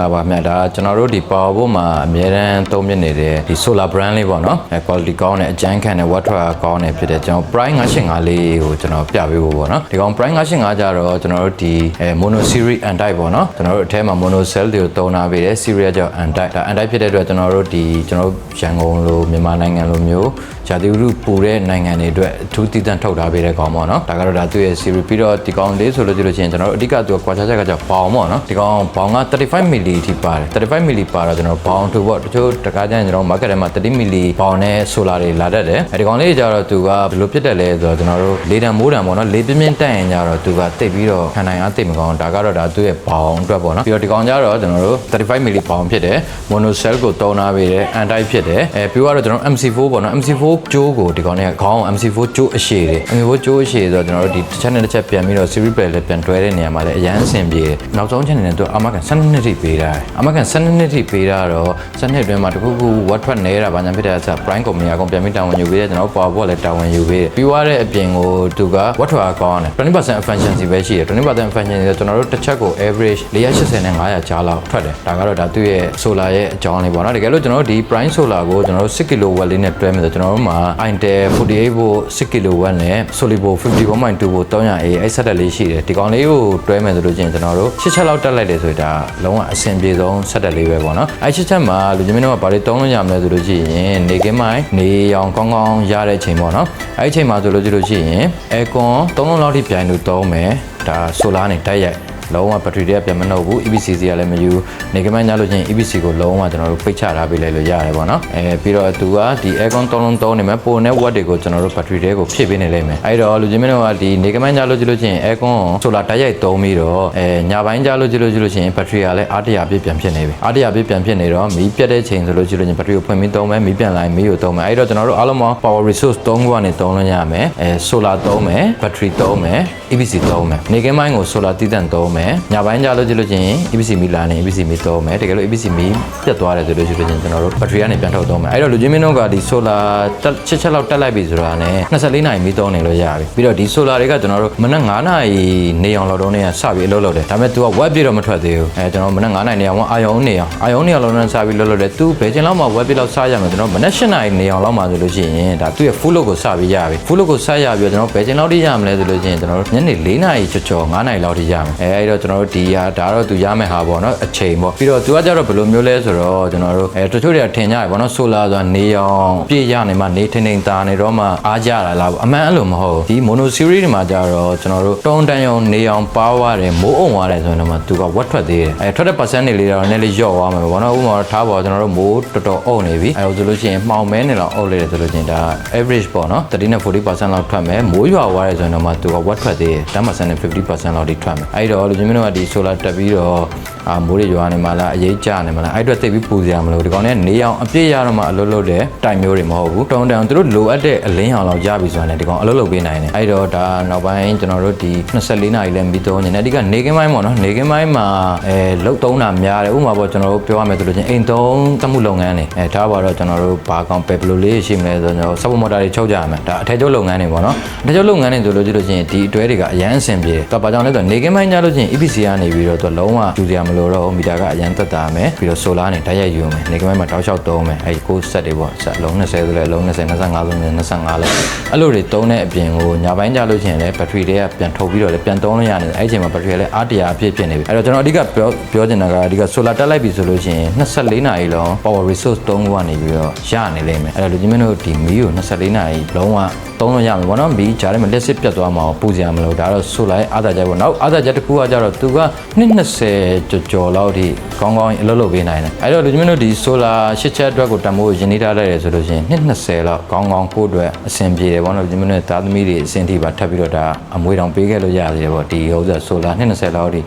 ္ဂလာပါခင်ဗျာဒါကျွန်တော်တို့ဒီ power board မှာအများတန်းသုံးမြနေတဲ့ဒီ solar brand လေးပေါ့နော်အဲ quality ကောင်းတဲ့အကျန်းခံတဲ့ watt hour ကောင်းတဲ့ဖြစ်တဲ့ကျွန်တော် prime 985လေးကိုကျွန်တော်ပြပေးဖို့ပေါ့နော်ဒီကောင် prime 985ကြတော့ကျွန်တော်တို့ဒီအဲ mono series and type ပေါ့နော်ကျွန်တော်တို့အထဲမှာ mono cell တွေကိုသုံးထားပေးတယ် series ကြောင့် and type ဒါ and type ဖြစ်တဲ့အတွက်ကျွန်တော်တို့ဒီကျွန်တော်တို့ရန်ကုန်လိုမြန်မာနိုင်ငံလိုမျိုး ဂျာတိဥရုပူတဲ့နိုင်ငံတွေအတွက်အထူးတည်တံ့ထုတ်ထားပေးတဲ့ကောင်ပေါ့နော်ဒါကတော့ဒါသူ့ရဲ့ series ပြီးတော့ဒီကောင်လေးဆိုလို့ကြည့်လို့ရှိရင်ကျွန်တော်တို့အဓိကသူကကွာခြားချက်ကကြောင့်ဘောင်ပေါ့နော်ဒီကောင်ဘောင်က35 milli အထိပါတယ်35 milli ပါတော့ကျွန်တော်ဘောင်ထူပေါ့တချို့တကားကျရင်ကျွန်တော် market ထဲမှာ30 milli ဘောင်နဲ့ solar တွေလာတတ်တယ်အဲဒီကောင်လေးကြတော့သူကဘယ်လိုဖြစ်တယ်လဲဆိုတော့ကျွန်တော်တို့လေတံမိုးတံပေါ့နော်လေပြင်းပြင်းတက်ရင်ကြတော့သူကတိတ်ပြီးတော့ခံနိုင်အားတိတ်မကောင်းဒါကတော့ဒါသူ့ရဲ့ဘောင်အတွက်ပေါ့နော်ပြီးတော့ဒီကောင်ကြတော့ကျွန်တော်တို့35 milli ဘောင်ဖြစ်တယ် mono cell ကိုတုံးထားပေးတယ် anti ဖြစ်တယ်အဲပြီးတော့ကျွန်တော် MC4 ပေါ့နော် MC4 ကြိုးကိုဒီကောင်လေးကခေါင်း MC4 ကြိုးအရှည်တယ် MC4 ကြိုးအရှည်ဆိုတော့ကျွန်တော်တို့ဒီတစ်ချက်နဲ့တစ်ချက်ပြန်ပြီးတော့ series play လေးပြန်တွဲတဲ့နေရာမှာလည်းအရန်အဆင်ပြေတယ်နောက်ဆုံးချက်အနေနဲ့သူအမကန်12နှစ်ထိပေးတာတယ်အမကန်12နှစ်ထိပေးတာတော့12နှစ်အတွင်းမှာတခုခု what ထွက်နေတာဘာညာဖြစ်တဲ့ဆို prime company အကုန်ပြန်ပြီးတာဝန်ယူပေးတယ်ကျွန်တော် power board လည်းတာဝန်ယူပေးတယ်ပြီးသွားတဲ့အပြင်ကိုသူက what ထွက်အားကောင်းတယ်20% efficiency ပဲရှိတယ်20% efficiency ဆိုကျွန်တော်တို့တစ်ချက်ကို average 480နဲ့500ကြားလောက်ထွက်တယ်ဒါကတော့ဒါသူ့ရဲ့ solar ရဲ့အကြောင်းလေးပေါ့နော်တကယ်လို့ကျွန်တော်တို့ဒီ prime solar ကိုကျွန်တော်တို့6 kW လေးနဲ့တွဲမယ်ဆိုကျွန်တော်တို့မှာ Intel 48 volt 6 kW နဲ့ Solibo 51.2 volt 300A အဲ့ဆက်တက်လေးရှိတယ်ဒီကောင်လေးကိုတွဲမယ်ဆိုလို့ချင်းကျွန်တော်တို့6ချက်လောက်တက်လိုက်တယ်ဆိုတော့ဒါလုံးဝအဆင်ပြေဆုံးဆက်တက်လေးပဲပေါ့နော်အဲ့6ချက်မှာလူချင်းမင်းတို့ကဘာတွေတုံးလို့ရမလဲဆိုလို့ရှိရင်နေကင်းမိုင်းနေရောင်ကောင်းကောင်းရတဲ့ချိန်ပေါ့နော်အဲ့ဒီချိန်မှာဆိုလို့ကြည့်လို့ရှိရင် aircon 3လုံးလောက်ထိပြိုင်လို့သုံးမယ်ဒါ solar နဲ့တိုက်ရိုက် လုံးဝဘက်ထရီတွေကပြန်မနှုတ်ဘူး EBCC ကလည်းမယူနေကမှညလို့ချင်း EBC ကိုလုံးဝကျွန်တော်တို့ပိတ်ချထားပေးလိုက်လို့ရတယ်ပေါ့နော်အဲပြီးတော့သူကဒီ aircon သုံးလုံးသုံးနေမယ်ပိုနဲ့ watt တွေကိုကျွန်တော်တို့ဘက်ထရီတွေကိုဖြည့်ပေးနေလိမ့်မယ်အဲ့တော့လူချင်းမင်းတို့ကဒီနေကမှညလို့ကြည့်လို့ချင်း aircon ဆိုလာတိုက်ရိုက်သုံးပြီးတော့အဲညပိုင်းကြလို့ကြည့်လို့ကြည့်လို့ချင်းဘက်ထရီကလည်းအားတရာပြည့်ပြန်ဖြစ်နေပြီအားတရာပြည့်ပြန်ဖြစ်နေတော့မီးပြတ်တဲ့ချိန်ဆိုလို့ကြည့်လို့ချင်းဘက်ထရီကိုဖွင့်ပြီးသုံးမယ်မီးပြန်လာရင်မီးကိုသုံးမယ်အဲ့တော့ကျွန်တော်တို့အားလုံးမှာ power resource 3ခုကနေသုံးလို့ရမယ်အဲ solar သုံးမယ်ဘက်ထရီသုံးမယ် EBC သုံးမယ်နေကင်းပိုင်းကို solar တည်တံ့သုံးမယ်ညပိုင်းကြလို့ကြည့်လို့ချင်း EBC မီလာနေ EBC မီသုံးမယ်တကယ်လို့ EBC မီပြတ်သွားတယ်ဆိုလို့ရှိလို့ချင်းကျွန်တော်တို့ဘက်ထရီကနေပြန်ထုတ်သုံးမယ်အဲ့တော့လူချင်းမင်းတို့ကဒီ solar တက်ချစ်ချက်လောက်တက်လိုက်ပြီဆိုတာနဲ့24နာရီမီသုံးနေလို့ရပြီပြီးတော့ဒီ solar တွေကကျွန်တော်တို့မနက်9နာရီနေအောင်လောက်တော့နေစပြီးအလုပ်လုပ်တယ်ဒါပေမဲ့ तू က web ပြတော့မထွက်သေးဘူးအဲကျွန်တော်မနက်9နာရီနေအောင်အာယုံနေအောင်အာယုံနေအောင်လောက်နေစပြီးလုပ်လုပ်တယ် तू ဘယ်ချိန်လောက်မှ web ပြလောက်စရမယ်ကျွန်တော်မနက်8နာရီနေအောင်လောက်မှဆိုလို့ရှိရင်ဒါသူ့ရဲ့ full load ကိုစပြီးရပြီ full load ကိုစရပြီးတော့ကျွန်တော်ဘယ်ချိန်လောက်ထိရမလဲဆိုလို့ရှိရင်ကျွန်တော်တို့ညနေ4နာရီချောချော9နာရီလောက်ထိရမယ်အဲအဲ့တော့ကျွန်တော်တို့ဒီဟာဒါတော့သူရမယ့်ဟာပေါ့နော်အချိန်ပေါ့ပြီးတော့သူကကြတော့ဘယ်လိုမျိုးလဲဆိုတော့ကျွန်တော်တို့အဲတချို့တွေကထင်ကြတယ်ပေါ့နော်ဆိုလာဆိုတာနေအောင်ပြည့်ရနေမှနေထင်းထင်းသားနေတော့မှအားကြလာလားပေါ့အမှန်အဲ့လိုမဟုတ်ဒီ mono series တွေမှာကြတော့ကျွန်တော်တို့တုံတန်ရောင်နေအောင်ပါဝရတယ်မိုးအောင်ရတယ်ဆိုရင်တော့သူကဝက်ထွက်သေးတယ်အဲထွက်တဲ့ percent တွေလေးတော့နည်းလေးယော့သွားမှာပေါ့နော်ဥပမာထားပါကျွန်တော်တို့မိုးတော်တော်အုပ်နေပြီအဲဆိုလို့ရှိရင်မှောင်မဲနေလောက်အုပ်လိုက်တယ်ဆိုလို့ရှိရင်ဒါ average ပေါ့နော်30 40%လောက်ထွက်မယ်မိုးရွာသွားတယ်ဆိုရင်တော့မှသူကဝက်ထွက်သေးတယ်10% 50%လောက်ထိထွက်မယ်အဲ့တော့လူချင်းမင်းတို့ကဒီ solar တက်ပြီးတော့ အာမိုးတွေရွာနေမှလားအရေးကြနေမှလားအဲ့အတွက်သိပြီးပူစရာမလိုဒီကောင်ကနေအောင်အပြည့်ရတော့မှအလုပ်လုပ်တဲ့တိုင်မျိုးတွေမဟုတ်ဘူးတုံးတန်သူတို့လိုအပ်တဲ့အလင်းရောင်လောက်ရပြီဆိုတာနဲ့ဒီကောင်အလုပ်လုပ်ပေးနိုင်တယ်အဲ့တော့ဒါနောက်ပိုင်းကျွန်တော်တို့ဒီ24နာရီလဲပြီးတော့ညနေအဓိကနေကင်းပိုင်းပေါ့နော်နေကင်းပိုင်းမှာအဲလုတ်သုံးတာများတယ်ဥပမာပေါ့ကျွန်တော်တို့ပြောရမယ်ဆိုလို့ချင်းအိမ်သုံးသမှုလုပ်ငန်းတွေအဲဒါပါတော့ကျွန်တော်တို့ဘာကောင်ပဲဘယ်လိုလေးရှိမလဲဆိုတော့ support motor တွေချုပ်ကြရမယ်ဒါအထည်ချုပ်လုပ်ငန်းတွေပေါ့နော်အထည်ချုပ်လုပ်ငန်းတွေဆိုလို့ကြည့်လို့ချင်းဒီအတွဲတွေကအရန်အဆင်ပြေတယ်တော့ဘာကြောင့်လဲဆိုတော့နေကင်းပိုင်းကြလို့ချင်း EPC ကနေပြီးတော့သူလုံးဝယူစရာမလိုတော့ဘူးမီတာကအရန်သက်သာမယ်ပြီးတော့ solar နဲ့တိုက်ရိုက်ယူမယ်နေကင်းပိုင်းမှာတောက်လျှောက်သုံးမယ်အဲဒီကိုဆက်တွေပေါ့ဆက်လုံး20ဆိုလဲလုံး20 25ဆိုလဲ25လောက်အဲ့လိုတွေသုံးတဲ့အပြင်ကိုညပိုင်းကြလို့ချင်းလည်းဘက်ထရီတွေကပြန်ထုတ်ပြီးတော့လည်းပြန်သုံးလို့ရတယ်အဲ့ဒီအချိန်မှာဘက်ထရီကလည်းအားတရာအဖြစ်ဖြစ်နေပြီအဲ့တော့ကျွန်တော်အဓိကပြောပြောချင်တာကအဓိက solar တက်လိုက်ပြီဆိုလို့ရှိရင်24နာရီလုံး power resource သုံးခုကနေပြီးတော့ရနေလိမ့်မယ်အဲ့တော့လူကြီးမင်းတို့ဒီမီးကို24နာရီလုံးဝ သုံးလို့ရမယ်ပေါ့နော်မီးကြားထဲမှာလက်စစ်ပြတ်သွားမှာပူစရာမလိုဒါတော့ solar ရဲ့အားသာချက်ပေါ့နောက်အားသာချက်တစ်ခုကကြတော့သူက220ကျော်ကျော်လောက်ထိကောင်းကောင်းအလုပ်လုပ်ပေးနိုင်တယ်အဲ့တော့လူကြီးမင်းတို့ဒီ solar ရှစ်ချက်အတွက်ကိုတမိုးရင်းနှီးထားလိုက်ရဆိုလို့ရှိရင်220လောက်ကောင်းကောင်းကိုယ့်အတွက်အဆင်ပြေတယ်ပေါ့နော်လူကြီးမင်းတို့သားသမီးတွေအဆင်ထိပါထပ်ပြီးတော့ဒါအမွေတောင်ပေးခဲ့လို့ရသေးတယ်ပေါ့ဒီဥစ္စာ solar 220လောက်ထိ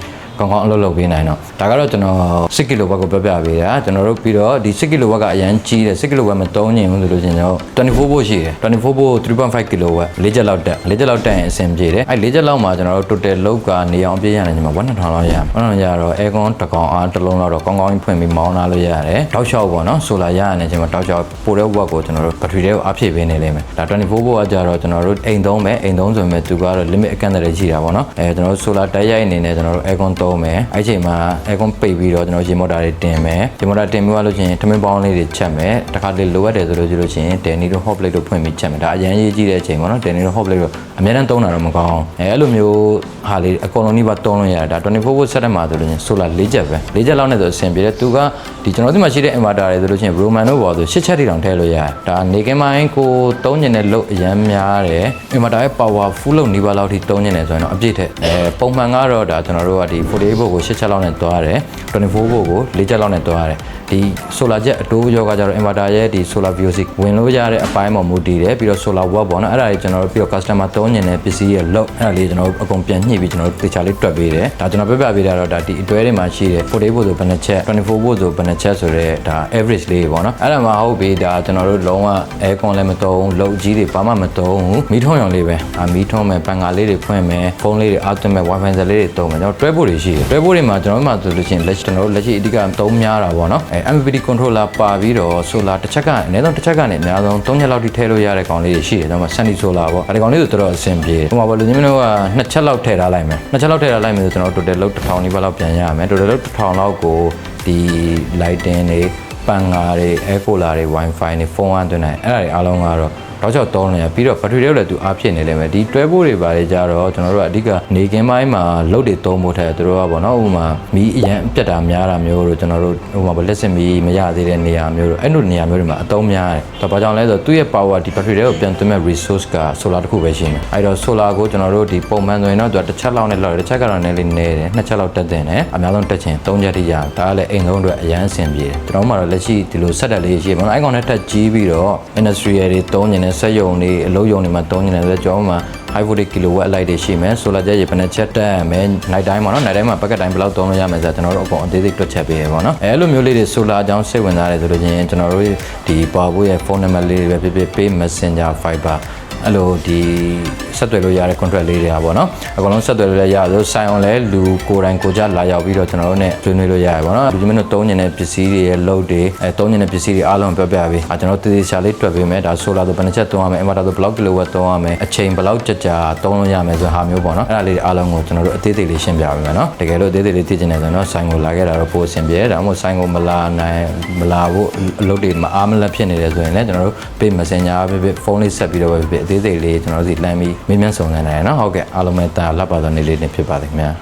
ကောင်းကောင်းအလုပ်လုပ်ပေးနိုင်တော့ဒါကတော့ကျွန်တော်6ကီလိုဝတ်ကိုပြောပြပေးတာကျွန်တော်တို့ပြီးတော့ဒီ6ကီလိုဝတ်ကအရန်ကြီးတယ်6ကီလိုဝတ်မသုံးညင်ဘူးဆိုလို့ရှင်ကျွန်တော်24ဗို့ရှိတယ်24ဗို့3.5ကီလိုဝတ်၄ချက်လောက်တက်၄ချက်လောက်တက်ရင်အဆင်ပြေတယ်အဲ၄ချက်လောက်မှာကျွန်တော်တို့ total လောက်ကနေအောင်ပြည့်ရတယ်ညီမ1200လောက်ရမယ်1200ရတော့ aircon တစ်ကောင်အားတစ်လုံးလောက်တော့ကောင်းကောင်းကြီးဖွင့်ပြီးမောင်းလာလို့ရတယ်တောက်လျှောက်ပေါ့နော် solar ရရတယ်ညီမတောက်လျှောက်ပိုတဲ့ဝတ်ကိုကျွန်တော်တို့ battery တွေကိုအားဖြည့်ပေးနေလိမ့်မယ်ဒါ24ဗို့ကကြတော့ကျွန်တော်တို့အိမ်သုံးမယ်အိမ်သုံးဆိုရင်သူကတော့ limit အကန့်အသတ်တွေရှိတာပေါ့နော်အဲကျွန်တော်တို့ solar တိုက်ရိုက်အနေနဲ့ကျွန်တော်တို့ aircon သုံးမယ်အဲ့ချိန်မှာအဲကွန်ပိတ်ပြီးတော့ကျွန်တော်ရေမော်တာတွေတင်မယ်ရေမော်တာတင်ပြီးသွားလို့ရှိရင်ထမင်းပေါင်းလေးတွေချက်မယ်တခါတလေလိုအပ်တယ်ဆိုလို့ရှိလို့ရှိရင်တယ်နီတို့ hot plate တို့ဖွင့်ပြီးချက်မယ်ဒါအရင်ရေးကြည့်တဲ့အချိန်ပေါ့နော်တယ်နီတို့ hot plate တို့အများတန်းသုံးတာတော့မကောင်းအဲအဲ့လိုမျိုးဟာလေးအကုန်လုံးနှိပါသုံးလို့ရတယ်ဒါ24 volt set မှာဆိုလို့ရှိရင် solar ၄ချက်ပဲ၄ချက်လောက်နဲ့ဆိုအဆင်ပြေတယ်သူကဒီကျွန်တော်ဒီမှာရှိတဲ့ inverter တွေဆိုလို့ရှိရင် Roman တို့ပေါ်ဆို၈ချက်တိတောင်ထည့်လို့ရတယ်ဒါနေကင်းမိုင်းကိုသုံးညင်တဲ့လို့အရန်များတယ် inverter ရဲ့ power full လို့နှိပါလောက်ထိသုံးညင်တယ်ဆိုရင်တော့အပြည့်ထက်အဲပုံမှန်ကတော့ဒါကျွန်တော်တို့ကဒီ48 volt ကို၈ချက်လောက်နဲ့သွားတယ်24 volt ကို၄ချက်လောက်နဲ့သွားတယ်ဒီ solar jet အတိုးရောကကြတော့ inverter ရဲ့ဒီ solar VOC ဝင်လို့ရတဲ့အပိုင်းပေါ်မူတည်တယ်ပြီးတော့ solar watt ပေါ့နော်အဲ့ဒါတွေကျွန်တော်တို့ပြီးတော့ customer သုံးညင်တဲ့ပစ္စည်းရဲ့ load အဲ့ဒါလေးကျွန်တော်တို့အကုန်ပြန်ညှိပြီးကျွန်တော်တို့တေချာလေးတွက်ပေးတယ်ဒါကျွန်တော်ပြပြပေးတာတော့ဒါဒီအတွဲတွေမှာရှိတယ်48 volt ဆိုဘယ်နှချက်24 volt ဆိုဘယ်နှချက်ဆိုတော့ဒါ average လေးပေါ့နော်အဲ့ဒါမှဟုတ်ပြီဒါကျွန်တော်တို့လုံးဝ aircon လည်းမသုံး load ကြီးတွေဘာမှမသုံးဘူးမီးထွန်းရောင်လေးပဲအာမီးထွန်းမယ်ပန်ကာလေးတွေဖွင့်မယ်ဖုန်းလေးတွေအားသွင်းမယ် wifi ဆက်လေးတွေသုံးမယ်ကျွန်တော်တွဲဖို့တွေရှိတယ်တွဲဖို့တွေမှာကျွန်တော်တို့မှဆိုလို့ရှိရင်လက်ရှိကျွန်တော်တို့လက်ရှိအဓိကသုံးများတာပေါ့နော်အဲ MPPT controller ပါပြီးတော့ solar တစ်ချက်ကအနည်းဆုံးတစ်ချက်ကနေအများဆုံး3ချက်လောက်ထိထည့်လို့ရတဲ့ကောင်လေးတွေရှိတယ်ကျွန်တော် sunny solar ပေါ့အဲဒီကောင်လေးဆိုတော်တော်အဆင်ပြေတယ်ဟိုမှာပေါ့လူကြီးမင်းတို့ကနှစ်ချက်လောက်ထည့်ထားလိုက်မယ်နှစ်ချက်လောက်ထည့်ထားလိုက်မယ်ဆိုကျွန်တော် total လောက်1000နီးပါးလောက်ပြန်ရမယ် total လောက်1000လောက်ကိုဒီ lighting တွေပန်ကာတွေ air cooler တွေ wifi တွေဖုန်းအားသွင်းနိုင်အဲ့ဒါတွေအားလုံးကတော့ တော့ကြောက်တောင်းနေရပြီးတော့ဘက်ထရီတွေကလည်းသူအားဖြစ်နေလိမ့်မယ်ဒီတွဲဖို့တွေပါလေကြတော့ကျွန်တော်တို့ကအဓိကနေကင်းပိုင်းမှာလုတ်တွေသုံးဖို့ထက်သူတို့ကပေါ့နော်ဥပမာမီးအရန်ပြတ်တာများတာမျိုးတို့ကျွန်တော်တို့ဥပမာလက်စမီးမရသေးတဲ့နေရာမျိုးတို့အဲ့လိုနေရာမျိုးတွေမှာအသုံးများတယ်ဒါဘာကြောင့်လဲဆိုတော့သူ့ရဲ့ power ဒီဘက်ထရီတွေကိုပြန်သွင်းမဲ့ resource က solar တစ်ခုပဲရှိနေအဲ့တော့ solar ကိုကျွန်တော်တို့ဒီပုံမှန်ဆိုရင်တော့သူကတစ်ချက်လောက်နဲ့လောက်တယ်တစ်ချက်ကတော့နည်းလေးနည်းတယ်နှစ်ချက်လောက်တက်တင်တယ်အများဆုံးတက်ချင်၃ချက်ထိရဒါကလည်းအိမ်လုံးအတွက်အရန်အဆင်ပြေတယ်ကျွန်တော်မှတော့လက်ရှိဒီလိုဆက်တက်လေးရှိတယ်ပေါ့နော်အဲ့ကောင်နဲ့တက်ကြီးပြီးတော့ industrial တွေသုံးနေတဲ့စက်ရုံတွေအလုပ်ရုံတွေမှာသုံးနေတဲ့ဆိုတော့ကျွန်တော်မှ high voltage kilowatt အလိုက်တွေရှိမယ် solar jet ရေပနဲ့ချက်တက်ရမယ် night time ပေါ့နော် night time မှာ packet time ဘယ်လောက်သုံးလို့ရမယ်ဆိုတော့ကျွန်တော်တို့အကုန်အသေးသေးတွက်ချက်ပေးရပါတော့အဲလိုမျိုးလေးတွေ solar အကြောင်းစိတ်ဝင်စားတယ်ဆိုလို့ချင်းကျွန်တော်တို့ဒီ power ရဲ့ phone number လေးတွေပဲဖြစ်ဖြစ် pay messenger fiber အဲ့လိုဒီဆက်သွယ်လို့ရတဲ့ contract လေးတွေကပေါ့နော်အကုန်လုံးဆက်သွယ်လို့ရရဆိုဆိုင်အောင်လဲလူကိုယ်တိုင်ကိုကြလာရောက်ပြီးတော့ကျွန်တော်တို့ ਨੇ ဆွေးနွေးလို့ရရပေါ့နော်လူကြီးမင်းတို့သုံးနေတဲ့ပစ္စည်းတွေရဲ့ load တွေအဲသုံးနေတဲ့ပစ္စည်းတွေအားလုံးပြောပြပေးအဲကျွန်တော်တေးသေးချာလေးတွက်ပေးမယ်ဒါ solar ဆိုဘယ်နှချက်သုံးရမယ် inverter ဆိုဘယ်လောက် kilowatt သုံးရမယ်အချိန်ဘယ်လောက်ကြာကြာသုံးလို့ရမယ်ဆိုဟာမျိုးပေါ့နော်အဲ့ဒါလေးတွေအားလုံးကိုကျွန်တော်တို့အသေးသေးလေးရှင်းပြပေးမယ်နော်တကယ်လို့အသေးသေးလေးသိချင်တယ်ဆိုတော့ဆိုင်ကိုလာခဲ့တာတော့ပိုအဆင်ပြေတယ်ဒါမှမဟုတ်ဆိုင်ကိုမလာနိုင်မလာဖို့အလုပ်တွေမအားမလက်ဖြစ်နေတယ်ဆိုရင်လည်းကျွန်တော်တို့ pay messenger ပဲဖြစ်ဖုန်းလေးဆက်ပြီးတော့ပဲဖြစ်အသေးသေးလေးကျွန်တော်တို့စီလမ်းပြီးမေးမြန်းစုံစမ်းနိုင်ရနော်ဟုတ်ကဲ့အားလုံးပဲတာလက်ပါသောနေ့လေးနဲ့ဖြစ်ပါလိမ့်မယ်